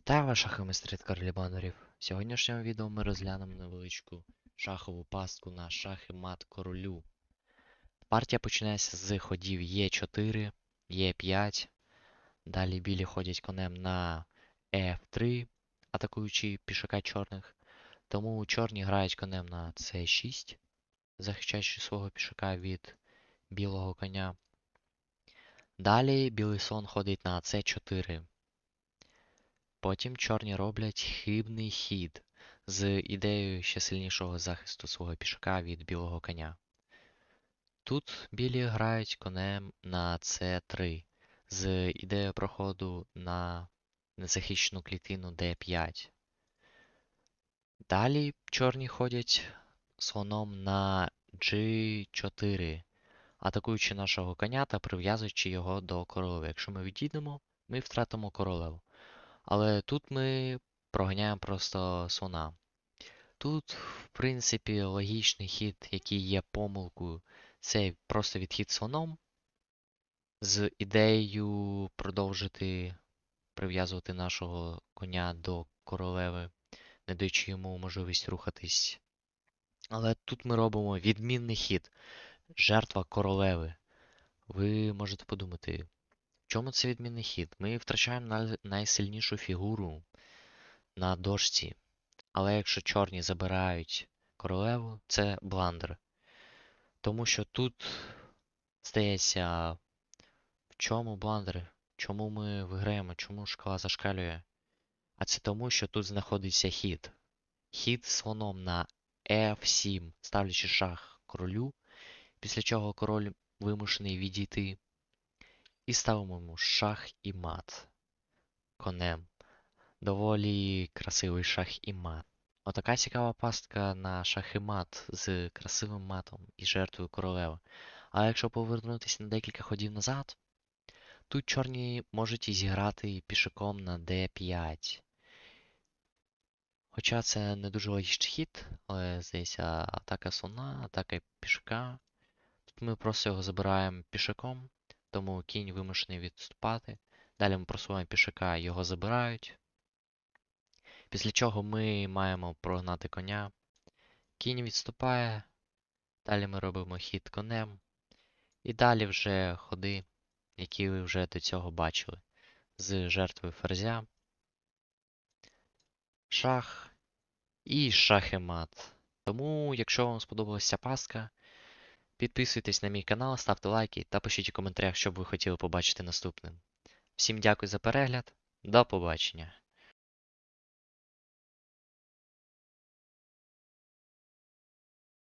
Вітаю вас, шахомистри Карлі Банерів. В сьогоднішньому відео ми розглянемо невеличку шахову пастку на шахи мат королю. Партія починається з ходів Е4, Е5. Далі білі ходять конем на F3, атакуючи пішака чорних. Тому чорні грають конем на C6, захищаючи свого пішака від білого коня. Далі білий слон ходить на C4. Потім чорні роблять хибний хід з ідеєю ще сильнішого захисту свого пішака від білого коня. Тут білі грають конем на c3 з ідеєю проходу на незахищену клітину d5. Далі чорні ходять слоном на g4, атакуючи нашого коня та прив'язуючи його до королеви. Якщо ми відійдемо, ми втратимо королеву. Але тут ми проганяємо просто слона. Тут, в принципі, логічний хід, який є помилкою, це просто відхід слоном з ідеєю продовжити прив'язувати нашого коня до королеви, не даючи йому можливість рухатись. Але тут ми робимо відмінний хід. Жертва королеви. Ви можете подумати, чому це відмінний хід? Ми втрачаємо найсильнішу фігуру на дошці. Але якщо чорні забирають королеву, це бландер. Тому що тут здається, в чому бландер? Чому ми виграємо? Чому шкала зашкалює? А це тому, що тут знаходиться хід. Хід слоном на F7, ставлячи шах королю, після чого король вимушений відійти. І ставимо йому шах і мат конем. Доволі красивий шах і мат. Отака цікава пастка на шах і мат з красивим матом і жертвою королеви. А якщо повернутися на декілька ходів назад, тут чорні можуть і зіграти пішаком на d5. Хоча це не дуже логічний хід, але здається, атака слона, атака пішака. Тут ми просто його забираємо пішаком, тому кінь вимушений відступати. Далі ми просуваємо пішака, його забирають. Після чого ми маємо прогнати коня. Кінь відступає. Далі ми робимо хід конем. І далі вже ходи, які ви вже до цього бачили. З жертвою ферзя. Шах і шах і мат. Тому, якщо вам сподобалася ця пастка, підписуйтесь на мій канал, ставте лайки та пишіть у коментарях, що б ви хотіли побачити наступним. Всім дякую за перегляд. До побачення.